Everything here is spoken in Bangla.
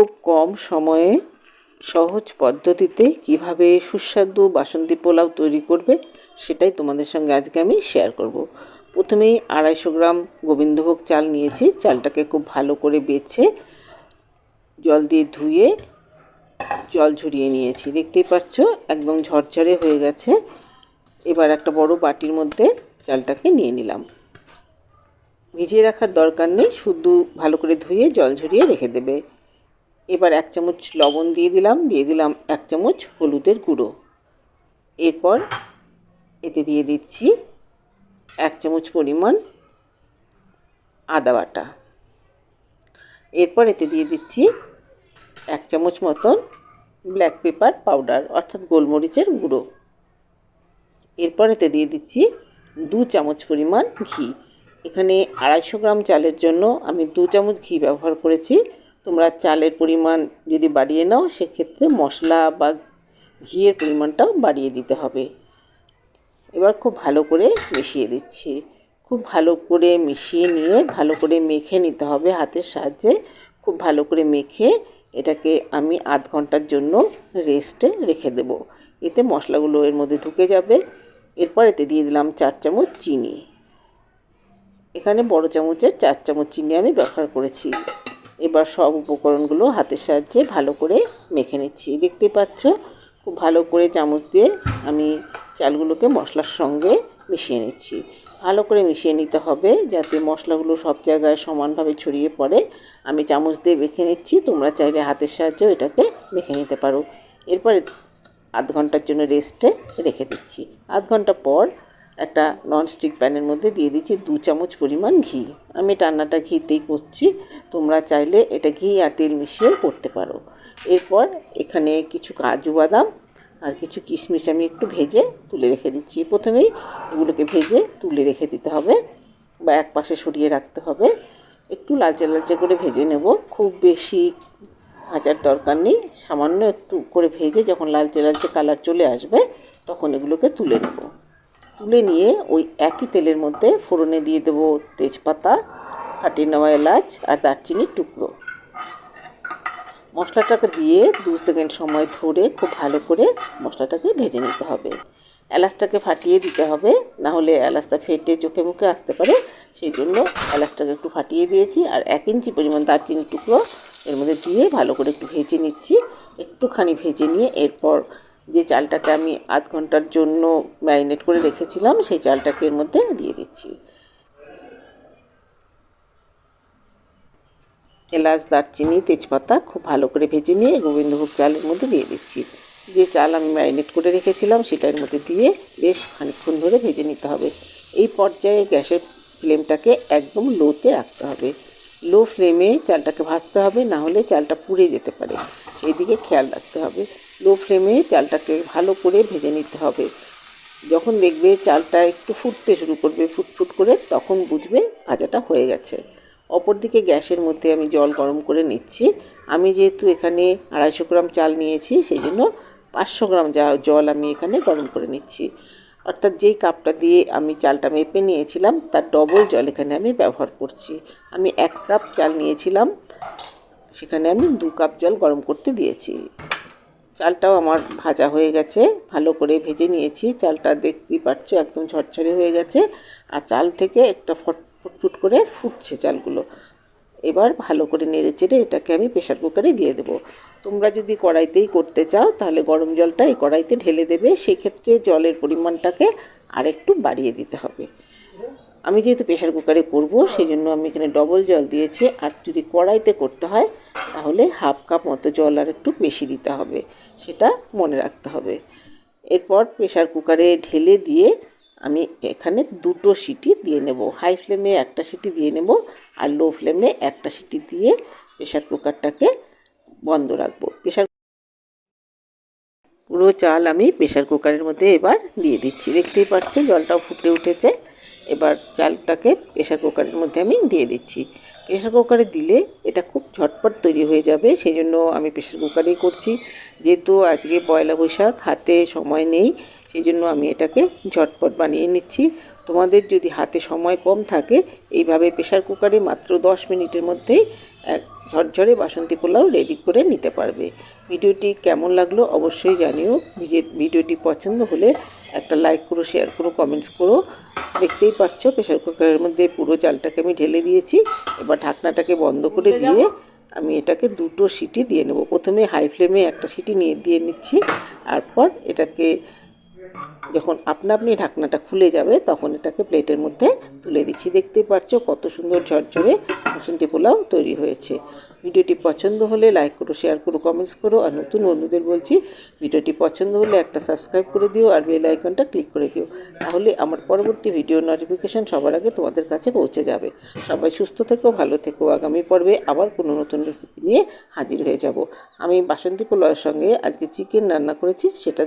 খুব কম সময়ে সহজ পদ্ধতিতে কীভাবে সুস্বাদু বাসন্তী পোলাও তৈরি করবে সেটাই তোমাদের সঙ্গে আজকে আমি শেয়ার করব। প্রথমেই আড়াইশো গ্রাম গোবিন্দভোগ চাল নিয়েছি, চালটাকে খুব ভালো করে বেছে জল দিয়ে ধুয়ে জল ঝরিয়ে নিয়েছি। দেখতেই পাচ্ছ, একদম ঝরঝরে হয়ে গেছে। এবার একটা বড় বাটির মধ্যে চালটাকে নিয়ে নিলাম। ভিজিয়ে রাখার দরকার নেই, শুধু ভালো করে ধুয়ে জল ঝরিয়ে রেখে দেবে। এবার এক চামচ লবণ দিয়ে দিলাম দিয়ে দিলাম এক চামচ হলুদের গুঁড়ো। এরপর এতে দিয়ে দিচ্ছি এক চামচ পরিমাণ আদা বাটা। এরপর এতে দিয়ে দিচ্ছি এক চামচ মতন ব্ল্যাক পেপার পাউডার অর্থাৎ গোলমরিচের গুঁড়ো। এরপর এতে দিয়ে দিচ্ছি দু চামচ পরিমাণ ঘি। এখানে আড়াইশো গ্রাম চালের জন্য আমি দু চামচ ঘি ব্যবহার করেছি। তোমরা চালের পরিমাণ যদি বাড়িয়ে নাও, সেক্ষেত্রে মশলা বা ঘিয়ের পরিমাণটাও বাড়িয়ে দিতে হবে। এবার খুব ভালো করে মিশিয়ে দিচ্ছি। খুব ভালো করে মিশিয়ে নিয়ে ভালো করে মেখে নিতে হবে হাতের সাহায্যে। খুব ভালো করে মেখে এটাকে আমি আধ ঘণ্টার জন্য রেস্টে রেখে দেব। এতে মশলাগুলো এর মধ্যে ঢুকে যাবে। এরপর এতে দিয়ে দিলাম চার চামচ চিনি। এখানে বড় চামচের চার চামচ চিনি আমি ব্যবহার করেছি। এবার সব উপকরণগুলো হাতের সাহায্যে ভালো করে মেখে নিচ্ছি। দেখতে পাচ্ছ, খুব ভালো করে চামচ দিয়ে আমি চালগুলোকে মশলার সঙ্গে মিশিয়ে নিচ্ছি। ভালো করে মিশিয়ে নিতে হবে যাতে মশলাগুলো সব জায়গায় সমানভাবে ছড়িয়ে পড়ে। আমি চামচ দিয়ে মেখে নিচ্ছি, তোমরা চাইলে হাতের সাহায্যেও এটাকে মেখে নিতে পারো। এরপর আধ ঘণ্টার জন্য রেস্টে রেখে দিচ্ছি। আধ ঘণ্টা পর একটা ননস্টিক প্যানের মধ্যে দিয়ে দিচ্ছি দু চামচ পরিমাণ ঘি। আমি রান্নাটা ঘিতেই করছি, তোমরা চাইলে এটা ঘি আর তেল মিশিয়েও করতে পারো। এরপর এখানে কিছু কাজু বাদাম আর কিছু কিশমিশ আমি একটু ভেজে তুলে রেখে দিচ্ছি। প্রথমেই এগুলোকে ভেজে তুলে রেখে দিতে হবে বা এক পাশে সরিয়ে রাখতে হবে। একটু লালচে লালচে করে ভেজে নেব। খুব বেশি ভাজার দরকার নেই। সামান্য একটু করে ভেজে যখন লালচে লালচে কালার চলে আসবে, তখন এগুলোকে তুলে নেব। তুলে নিয়ে ওই একই তেলের মধ্যে ফোড়নে দিয়ে দেবো তেজপাতা ফাটিয়ে নেওয়া এলাচ আর দারচিনির টুকরো। মশলাটাকে দিয়ে দু সেকেন্ড সময় ধরে খুব ভালো করে মশলাটাকে ভেজে নিতে হবে। এলাচটাকে ফাটিয়ে দিতে হবে, না হলে এলাচটা ফেটে চোখে মুখে আসতে পারে। সেই জন্য এলাচটাকে একটু ফাটিয়ে দিয়েছি আর এক ইঞ্চি পরিমাণ দারচিনির টুকরো এর মধ্যে দিয়ে ভালো করে একটু ভেজে নিচ্ছি। একটুখানি ভেজে নিয়ে এরপর যে চালটাকে আমি আধ ঘণ্টার জন্য ম্যারিনেট করে রেখেছিলাম, সেই চালটাকে এর মধ্যে দিয়ে দিচ্ছি। এলাচ, দারচিনি, তেজপাতা খুব ভালো করে ভেজে নিয়ে গোবিন্দভোগ চালের মধ্যে দিয়ে দিচ্ছি। যে চাল আমি ম্যারিনেট করে রেখেছিলাম, সেটার মধ্যে দিয়ে বেশ খানিক্ষণ ধরে ভেজে নিতে হবে। এই পর্যায়ে গ্যাসের ফ্লেমটাকে একদম লোতে রাখতে হবে। লো ফ্লেমে চালটাকে ভাজতে হবে, না হলে চালটা পুড়ে যেতে পারে। সেই দিকে খেয়াল রাখতে হবে। লো ফ্লেমে চালটাকে ভালো করে ভেজে নিতে হবে। যখন দেখবে চালটা একটু ফুটতে শুরু করবে, ফুটফুট করে, তখন বুঝবে ভাজাটা হয়ে গেছে। অপরদিকে গ্যাসের মধ্যে আমি জল গরম করে নিচ্ছি। আমি যেহেতু এখানে আড়াইশো গ্রাম চাল নিয়েছি সেই জন্য পাঁচশো গ্রাম যা জল আমি এখানে গরম করে নিচ্ছি। অর্থাৎ যেই কাপটা দিয়ে আমি চালটা মেপে নিয়েছিলাম, তার ডবল জল এখানে আমি ব্যবহার করছি। আমি এক কাপ চাল নিয়েছিলাম। সেখানে আমি দু কাপ জল গরম করতে দিয়েছি। চালটাও আমার ভাজা হয়ে গেছে, ভালো করে ভেজে নিয়েছি। চালটা দেখতেই পাচ্ছ একদম ঝরঝরে হয়ে গেছে আর চাল থেকে একটা ফট, ফুটফুট করে ফুটছে চালগুলো। এবার ভালো করে নেড়ে চেড়ে এটাকে আমি প্রেশার কুকারে দিয়ে দেবো। তোমরা যদি কড়াইতেই করতে চাও তাহলে গরম জলটা এই কড়াইতে ঢেলে দেবে, সেক্ষেত্রে জলের পরিমাণটাকে আর একটু বাড়িয়ে দিতে হবে। আমি যেহেতু প্রেশার কুকারে করব সেই জন্য আমি এখানে ডবল জল দিয়েছি। আর যদি কড়াইতে করতে হয় তাহলে হাফ কাপ মতো জল আর একটু বেশি দিতে হবে, সেটা মনে রাখতে হবে। এরপর প্রেশার কুকারে ঢেলে দিয়ে আমি এখানে দুটো সিটি দিয়ে নেব। হাই ফ্লেমে একটা সিটি দিয়ে নেব আর লো ফ্লেমে একটা সিটি দিয়ে প্রেশার কুকারটাকে বন্ধ রাখব। প্রেশার পুরো চাল আমি প্রেশার কুকারের মধ্যে এবার দিয়ে দিচ্ছি। দেখতেই পাচ্ছ জলটাও ফুটে উঠেছে। এবার চালটাকে প্রেশার কুকারের মধ্যে আমি দিয়ে দিচ্ছি। প্রেশার কুকারে দিলে এটা খুব ঝটপট তৈরি হয়ে যাবে সেই জন্য আমি প্রেশার কুকারেই করছি। যেহেতু আজকে পয়লা বৈশাখ, হাতে সময় নেই সেই জন্য আমি এটাকে ঝটপট বানিয়ে নিচ্ছি। তোমাদের যদি হাতে সময় কম থাকে, এইভাবে প্রেশার কুকারে মাত্র দশ মিনিটের মধ্যেই এক ঝরঝরে বাসন্তী পোলাও রেডি করে নিতে পারবে। ভিডিওটি কেমন লাগল অবশ্যই জানিও। ভিডিওটি পছন্দ হলে একটা লাইক করো শেয়ার করো কমেন্টস করো। দেখতেই পাচ্ছ প্রেশার কুকারের মধ্যে পুরো চালটাকে আমি ঢেলে দিয়েছি। এবার ঢাকনাটাকে বন্ধ করে দিয়ে আমি এটাকে দুটো সিটি দিয়ে নেব। প্রথমে হাই ফ্লেমে একটা সিটি নিয়ে দিয়ে নিচ্ছি। তারপর এটাকে যখন আপনা আপনি ঢাকনাটা খুলে যাবে, তখন এটাকে প্লেটের মধ্যে তুলে দিচ্ছি। দেখতেই পাচ্ছ কত সুন্দর ঝরঝরে বাসন্তী পোলাও তৈরি হয়েছে। ভিডিওটি পছন্দ হলে লাইক করো, শেয়ার করো কমেন্টস করো। আর নতুন বন্ধুদের বলছি, ভিডিওটি পছন্দ হলে একটা সাবস্ক্রাইব করে দিও আর বেল আইকনটা ক্লিক করে দিও। তাহলে আমার পরবর্তী ভিডিও নোটিফিকেশান সবার আগে তোমাদের কাছে পৌঁছে যাবে। সবাই সুস্থ থেকো, ভালো থেকো। আগামী পর্বে আবার কোনো নতুন রেসিপি নিয়ে হাজির হয়ে যাব। আমি বাসন্তী পোলাওয়ের সঙ্গে আজকে চিকেন রান্না করেছি, সেটা